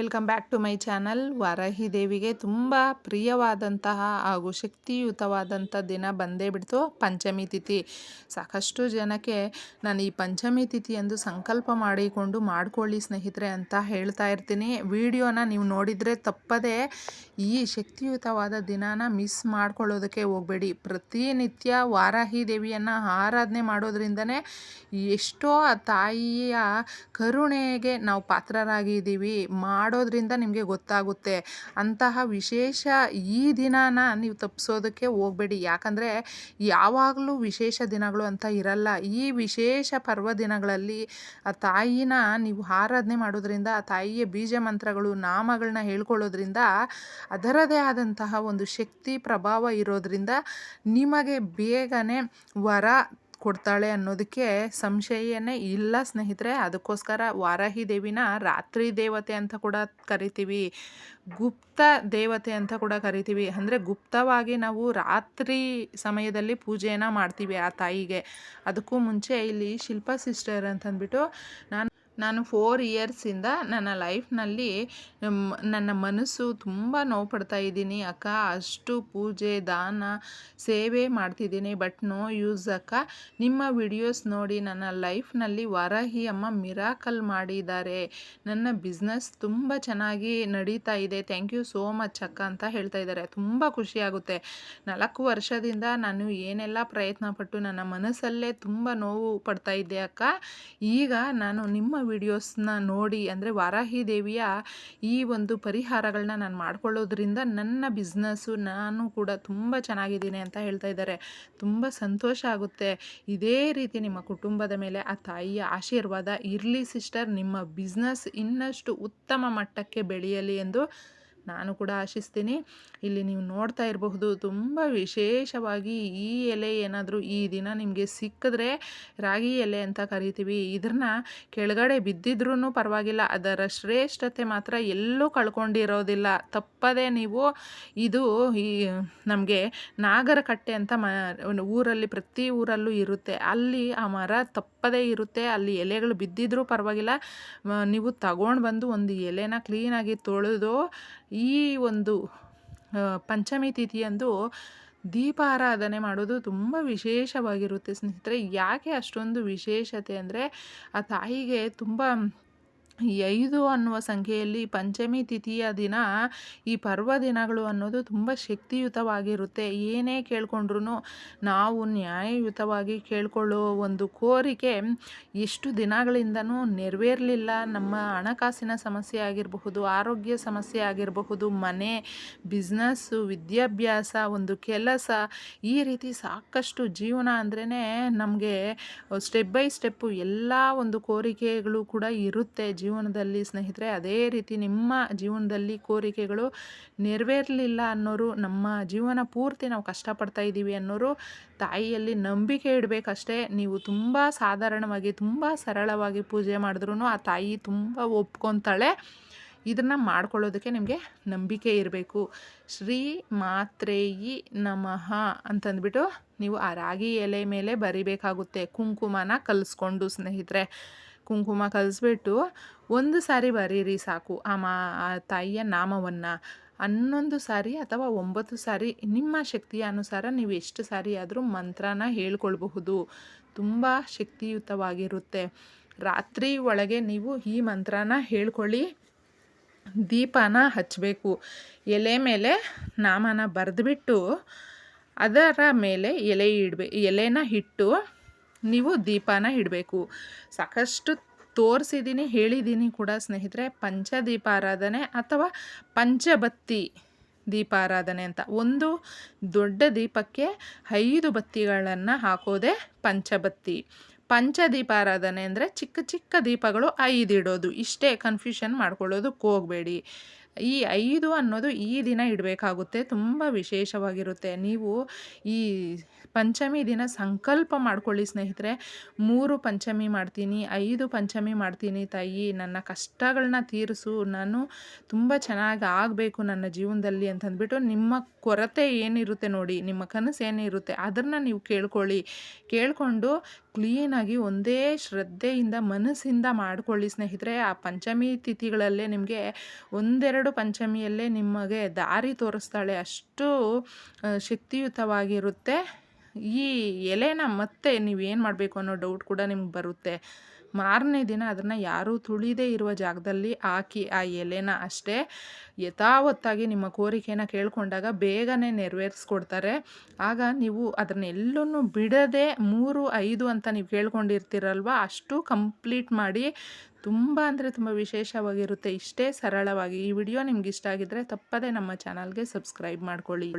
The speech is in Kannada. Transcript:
Welcome back to my channel. Varahi ದೇವಿಗೆ ತುಂಬ ಪ್ರಿಯವಾದಂತಹ ಹಾಗೂ ಶಕ್ತಿಯುತವಾದಂಥ ದಿನ ಬಂದೇ ಬಿಡ್ತು. ಪಂಚಮಿ ತಿಥಿ. ಸಾಕಷ್ಟು ಜನಕ್ಕೆ ನಾನು ಈ ಪಂಚಮಿ ತಿಥಿಯಂದು ಸಂಕಲ್ಪ ಮಾಡಿಕೊಂಡು ಮಾಡ್ಕೊಳ್ಳಿ ಸ್ನೇಹಿತರೆ ಅಂತ ಹೇಳ್ತಾ ಇರ್ತೀನಿ. ವಿಡಿಯೋನ ನೀವು ನೋಡಿದರೆ ತಪ್ಪದೇ ಈ ಶಕ್ತಿಯುತವಾದ ದಿನಾನ ಮಿಸ್ ಮಾಡ್ಕೊಳ್ಳೋದಕ್ಕೆ ಹೋಗಬೇಡಿ. ಪ್ರತಿನಿತ್ಯ ವಾರಾಹಿ ದೇವಿಯನ್ನು ಆರಾಧನೆ ಮಾಡೋದ್ರಿಂದನೇ ಎಷ್ಟೋ ತಾಯಿಯ ಕರುಣೆಗೆ ನಾವು ಪಾತ್ರರಾಗಿದ್ದೀವಿ. ಮಾಡೋದ್ರಿಂದ ನಿಮಗೆ ಗೊತ್ತಾಗುತ್ತೆ. ಅಂತಹ ವಿಶೇಷ ಈ ದಿನಾನ ನೀವು ತಪ್ಪಿಸೋದಕ್ಕೆ ಹೋಗಬೇಡಿ. ಯಾಕಂದರೆ ಯಾವಾಗಲೂ ವಿಶೇಷ ದಿನಗಳು ಅಂತ ಇರಲ್ಲ. ಈ ವಿಶೇಷ ಪರ್ವ ದಿನಗಳಲ್ಲಿ ಆ ತಾಯಿನ ನೀವು ಆರಾಧನೆ ಮಾಡೋದ್ರಿಂದ, ಆ ತಾಯಿಯ ಬೀಜ ಮಂತ್ರಗಳು ನಾಮಗಳನ್ನ ಹೇಳ್ಕೊಳ್ಳೋದ್ರಿಂದ ಅದರದೇ ಆದಂತಹ ಒಂದು ಶಕ್ತಿ, ಪ್ರಭಾವ ಇರೋದ್ರಿಂದ ನಿಮಗೆ ಬೇಗನೆ ವರ ಕೊಡ್ತಾಳೆ ಅನ್ನೋದಕ್ಕೆ ಸಂಶಯನೇ ಇಲ್ಲ ಸ್ನೇಹಿತರೆ. ಅದಕ್ಕೋಸ್ಕರ ವಾರಾಹಿ ದೇವಿನ ರಾತ್ರಿ ದೇವತೆ ಅಂತ ಕೂಡ ಕರಿತೀವಿ. ಗುಪ್ತ ದೇವತೆ ಅಂತ ಕೂಡ ಕರಿತೀವಿ. ಅಂದರೆ ಗುಪ್ತವಾಗಿ ನಾವು ರಾತ್ರಿ ಸಮಯದಲ್ಲಿ ಪೂಜೆಯನ್ನು ಮಾಡ್ತೀವಿ ಆ ತಾಯಿಗೆ. ಅದಕ್ಕೂ ಮುಂಚೆ ಇಲ್ಲಿ ಶಿಲ್ಪಾ ಸಿಸ್ಟರ್ ಅಂತಂದ್ಬಿಟ್ಟು ನಾನು ನಾನು ಫೋರ್ ಇಯರ್ಸಿಂದ ನನ್ನ ಲೈಫ್ನಲ್ಲಿ ನನ್ನ ಮನಸ್ಸು ತುಂಬ ನೋವು ಪಡ್ತಾ ಇದ್ದೀನಿ. ಅಕ್ಕ, ಅಷ್ಟು ಪೂಜೆ, ದಾನ, ಸೇವೆ ಮಾಡ್ತಿದ್ದೀನಿ. ಬಟ್ ನೋ ಯೂಸ್ ಅಕ್ಕ. ನಿಮ್ಮ ವಿಡಿಯೋಸ್ ನೋಡಿ ನನ್ನ ಲೈಫ್ನಲ್ಲಿ ವರಹಿ ಅಮ್ಮ ಮಿರಾಕಲ್ ಮಾಡಿದ್ದಾರೆ. ನನ್ನ ಬಿಸ್ನೆಸ್ ತುಂಬ ಚೆನ್ನಾಗಿ ನಡೀತಾ ಇದೆ. ಥ್ಯಾಂಕ್ ಯು ಸೋ ಮಚ್ ಅಕ್ಕ ಅಂತ ಹೇಳ್ತಾ ಇದ್ದಾರೆ. ತುಂಬ ಖುಷಿಯಾಗುತ್ತೆ ನಾಲ್ಕು ವರ್ಷದಿಂದ ನಾನು ಏನೆಲ್ಲ ಪ್ರಯತ್ನ ಪಟ್ಟು ನನ್ನ ಮನಸ್ಸಲ್ಲೇ ತುಂಬ ನೋವು ಪಡ್ತಾ ಇದ್ದೆ ಅಕ್ಕ. ಈಗ ನಾನು ನಿಮ್ಮ ವಿಡಿಯೋಸ್ನ ನೋಡಿ ಅಂದರೆ ವಾರಾಹಿ ದೇವಿಯ ಈ ಒಂದು ಪರಿಹಾರಗಳನ್ನ ನಾನು ಮಾಡ್ಕೊಳ್ಳೋದ್ರಿಂದ ನನ್ನ ಬಿಸ್ನೆಸ್ಸು ನಾನು ಕೂಡ ತುಂಬ ಚೆನ್ನಾಗಿದ್ದೀನಿ ಅಂತ ಹೇಳ್ತಾ ಇದ್ದಾರೆ. ತುಂಬ ಸಂತೋಷ ಆಗುತ್ತೆ. ಇದೇ ರೀತಿ ನಿಮ್ಮ ಕುಟುಂಬದ ಮೇಲೆ ಆ ತಾಯಿಯ ಆಶೀರ್ವಾದ ಇರಲಿ ಸಿಸ್ಟರ್ ನಿಮ್ಮ ಬಿಸ್ನೆಸ್ ಇನ್ನಷ್ಟು ಉತ್ತಮ ಮಟ್ಟಕ್ಕೆ ಬೆಳೆಯಲಿ ಎಂದು ನಾನು ಕೂಡ ಆಶಿಸ್ತೀನಿ. ಇಲ್ಲಿ ನೀವು ನೋಡ್ತಾ ಇರಬಹುದು, ತುಂಬ ವಿಶೇಷವಾಗಿ ಈ ಎಲೆ ಏನಾದರೂ ಈ ದಿನ ನಿಮಗೆ ಸಿಕ್ಕಿದ್ರೆ ರಾಗಿ ಎಲೆ ಅಂತ ಕರಿತೀವಿ. ಇದನ್ನ ಕೆಳಗಡೆ ಬಿದ್ದಿದ್ರೂ ಪರವಾಗಿಲ್ಲ, ಅದರ ಶ್ರೇಷ್ಠತೆ ಮಾತ್ರ ಎಲ್ಲೂ ಕಳ್ಕೊಂಡಿರೋದಿಲ್ಲ. ತಪ್ಪದೇ ನೀವು ಇದು ಈ ನಮಗೆ ನಾಗರಕಟ್ಟೆ ಅಂತ ಮ, ಊರಲ್ಲಿ ಪ್ರತಿ ಊರಲ್ಲೂ ಇರುತ್ತೆ. ಅಲ್ಲಿ ಆ ಮರ ತಪ್ಪದೇ ಇರುತ್ತೆ, ಅಲ್ಲಿ ಎಲೆಗಳು ಬಿದ್ದಿದ್ರೂ ಪರವಾಗಿಲ್ಲ. ನೀವು ತಗೊಂಡು ಬಂದು ಒಂದು ಎಲೆನ ಕ್ಲೀನಾಗಿ ತೊಳೆದು ಈ ಒಂದು ಪಂಚಮಿ ತಿಥಿಯಂದು ದೀಪಾರಾಧನೆ ಮಾಡೋದು ತುಂಬ ವಿಶೇಷವಾಗಿರುತ್ತೆ ಸ್ನೇಹಿತರೆ. ಯಾಕೆ ಅಷ್ಟೊಂದು ವಿಶೇಷತೆ ಅಂದರೆ ಆ ತಾಯಿಗೆ ತುಂಬ ಐದು ಅನ್ನುವ ಸಂಖ್ಯೆಯಲ್ಲಿ ಪಂಚಮಿ ತಿಥಿಯ ದಿನ ಈ ಪರ್ವ ದಿನಗಳು ಅನ್ನೋದು ತುಂಬ ಶಕ್ತಿಯುತವಾಗಿರುತ್ತೆ. ಏನೇ ಕೇಳ್ಕೊಂಡ್ರೂ ನಾವು ನ್ಯಾಯಯುತವಾಗಿ ಕೇಳ್ಕೊಳ್ಳೋ ಒಂದು ಕೋರಿಕೆ ಎಷ್ಟು ದಿನಗಳಿಂದನೂ ನೆರವೇರಲಿಲ್ಲ. ನಮ್ಮ ಹಣಕಾಸಿನ ಸಮಸ್ಯೆ ಆಗಿರಬಹುದು, ಆರೋಗ್ಯ ಸಮಸ್ಯೆ ಆಗಿರಬಹುದು, ಮನೆ, ಬಿಸ್ನೆಸ್ಸು, ವಿದ್ಯಾಭ್ಯಾಸ, ಒಂದು ಕೆಲಸ ಈ ರೀತಿ ಸಾಕಷ್ಟು ಜೀವನ ಅಂದ್ರೇ ನಮಗೆ ಸ್ಟೆಪ್ ಬೈ ಸ್ಟೆಪ್ಪು ಎಲ್ಲ ಒಂದು ಕೋರಿಕೆಗಳು ಕೂಡ ಇರುತ್ತೆ. ಜೀವ ಜೀವನದಲ್ಲಿ ಸ್ನೇಹಿತರೆ, ಅದೇ ರೀತಿ ನಿಮ್ಮ ಜೀವನದಲ್ಲಿ ಕೋರಿಕೆಗಳು ನೆರವೇರಲಿಲ್ಲ ಅನ್ನೋರು, ನಮ್ಮ ಜೀವನ ಪೂರ್ತಿ ನಾವು ಕಷ್ಟಪಡ್ತಾ ಇದ್ದೀವಿ ಅನ್ನೋರು ತಾಯಿಯಲ್ಲಿ ನಂಬಿಕೆ ಇಡಬೇಕಷ್ಟೇ. ನೀವು ತುಂಬ ಸಾಧಾರಣವಾಗಿ, ತುಂಬ ಸರಳವಾಗಿ ಪೂಜೆ ಮಾಡಿದ್ರೂ ಆ ತಾಯಿ ತುಂಬ ಒಪ್ಕೊತಾಳೆ. ಇದನ್ನು ಮಾಡ್ಕೊಳ್ಳೋದಕ್ಕೆ ನಿಮಗೆ ನಂಬಿಕೆ ಇರಬೇಕು. ಶ್ರೀ ಮಾತ್ರೇಯಿ ನಮಃ ಅಂತಂದ್ಬಿಟ್ಟು ನೀವು ಆ ರಾಗಿ ಎಲೆ ಮೇಲೆ ಬರಿಬೇಕಾಗುತ್ತೆ. ಕುಂಕುಮನ ಕಲಿಸ್ಕೊಂಡು ಸ್ನೇಹಿತರೆ. ಕುಂಕುಮ ಕಲಿಸ್ಬಿಟ್ಟು ಒಂದು ಸಾರಿ ಬರೀರಿ ಸಾಕು. ಆ ಮಾ, ಆ ತಾಯಿಯ ನಾಮವನ್ನು. ಹನ್ನೊಂದು ಸಾರಿ ಅಥವಾ ಒಂಬತ್ತು ಸಾರಿ ನಿಮ್ಮ ಶಕ್ತಿಯ ಅನುಸಾರ ನೀವು ಎಷ್ಟು ಸಾರಿ ಆದರೂ ಮಂತ್ರನ ಹೇಳ್ಕೊಳ್ಬಹುದು. ತುಂಬ ಶಕ್ತಿಯುತವಾಗಿರುತ್ತೆ. ರಾತ್ರಿ ಒಳಗೆ ನೀವು ಈ ಮಂತ್ರನ ಹೇಳ್ಕೊಳ್ಳಿ. ದೀಪನ ಹಚ್ಚಬೇಕು ಎಲೆ ಮೇಲೆ ನಾಮನ ಬರೆದ್ಬಿಟ್ಟು ಅದರ ಮೇಲೆ ಎಲೆ ಇಡಬೇಕು ಎಲೆನ ಇಟ್ಟು ನೀವು ದೀಪನ ಇಡಬೇಕು. ಸಾಕಷ್ಟು ತೋರಿಸಿದ್ದೀನಿ ಹೇಳಿದ್ದೀನಿ ಕೂಡ ಸ್ನೇಹಿತರೆ, ಪಂಚದೀಪಾರಾಧನೆ ಅಥವಾ ಪಂಚಬತ್ತಿ ದೀಪಾರಾಧನೆ ಅಂತ. ಒಂದು ದೊಡ್ಡ ದೀಪಕ್ಕೆ ಐದು ಬತ್ತಿಗಳನ್ನು ಹಾಕೋದೇ ಪಂಚಬತ್ತಿ ಪಂಚದೀಪಾರಾಧನೆ ಅಂದರೆ ಚಿಕ್ಕ ಚಿಕ್ಕ ದೀಪಗಳು ಐದು ಇಡೋದು ಇಷ್ಟೇ ಕನ್ಫ್ಯೂಷನ್ ಮಾಡ್ಕೊಳ್ಳೋದಕ್ಕೆ ಹೋಗಬೇಡಿ. ಈ ಐದು ಅನ್ನೋದು ಈ ದಿನ ಇಡಬೇಕಾಗುತ್ತೆ, ತುಂಬ ವಿಶೇಷವಾಗಿರುತ್ತೆ. ನೀವು ಈ ಪಂಚಮಿ ದಿನ ಸಂಕಲ್ಪ ಮಾಡ್ಕೊಳ್ಳಿ ಸ್ನೇಹಿತರೆ. ಮೂರು ಪಂಚಮಿ ಮಾಡ್ತೀನಿ, ಐದು ಪಂಚಮಿ ಮಾಡ್ತೀನಿ ತಾಯಿ. ನನ್ನ ಕಷ್ಟಗಳನ್ನ ತೀರಿಸು. ನಾನು ತುಂಬ ಚೆನ್ನಾಗಿ ಆಗಬೇಕು ನನ್ನ ಜೀವನದಲ್ಲಿ ಅಂತಂದ್ಬಿಟ್ಟು ನಿಮ್ಮ ಕೊರತೆ ಏನಿರುತ್ತೆ ನೋಡಿ, ನಿಮ್ಮ ಕನಸು ಏನಿರುತ್ತೆ ಅದನ್ನು ನೀವು ಕೇಳ್ಕೊಳ್ಳಿ. ಕೇಳಿಕೊಂಡು ಕ್ಲೀನಾಗಿ ಒಂದೇ ಶ್ರದ್ಧೆಯಿಂದ ಮನಸ್ಸಿಂದ ಮಾಡ್ಕೊಳ್ಳಿ ಸ್ನೇಹಿತರೆ. ಆ ಪಂಚಮಿ ತಿಥಿಗಳಲ್ಲೇ ನಿಮಗೆ ಒಂದೆರಡು ಪಂಚಮಿಯಲ್ಲೇ ನಿಮಗೆ ದಾರಿ ತೋರಿಸ್ತಾಳೆ. ಅಷ್ಟು ಶಕ್ತಿಯುತವಾಗಿರುತ್ತೆ. ಈ ಎಲೆನ ಮತ್ತೆ ನೀವೇನು ಮಾಡಬೇಕು ಅನ್ನೋ ಡೌಟ್ ಕೂಡ ನಿಮ್ಗೆ ಬರುತ್ತೆ. ಮಾರನೇ ದಿನ ಅದನ್ನು ಯಾರೂ ತುಳಿದೇ ಇರುವ ಜಾಗದಲ್ಲಿ ಹಾಕಿ ಆ ಎಲೆನ ಅಷ್ಟೇ ಯಥಾವತ್ತಾಗಿ ನಿಮ್ಮ ಕೋರಿಕೆನ ಕೇಳಿಕೊಂಡಾಗ ಬೇಗನೆ ನೆರವೇರಿಸ್ಕೊಡ್ತಾರೆ. ಆಗ ನೀವು ಅದನ್ನೆಲ್ಲೂ ಬಿಡದೆ ಮೂರು, ಐದು ಅಂತ ನೀವು ಕೇಳ್ಕೊಂಡಿರ್ತೀರಲ್ವ? ಅಷ್ಟು ಕಂಪ್ಲೀಟ್ ಮಾಡಿ ತುಂಬ ಅಂದರೆ ತುಂಬ ವಿಶೇಷವಾಗಿರುತ್ತೆ. ಇಷ್ಟೇ ಸರಳವಾಗಿ ಈ ವಿಡಿಯೋ ನಿಮ್ಗೆ ಇಷ್ಟ ಆಗಿದ್ದರೆ ತಪ್ಪದೇ ನಮ್ಮ ಚಾನಲ್ಗೆ ಸಬ್ಸ್ಕ್ರೈಬ್ ಮಾಡ್ಕೊಳ್ಳಿ.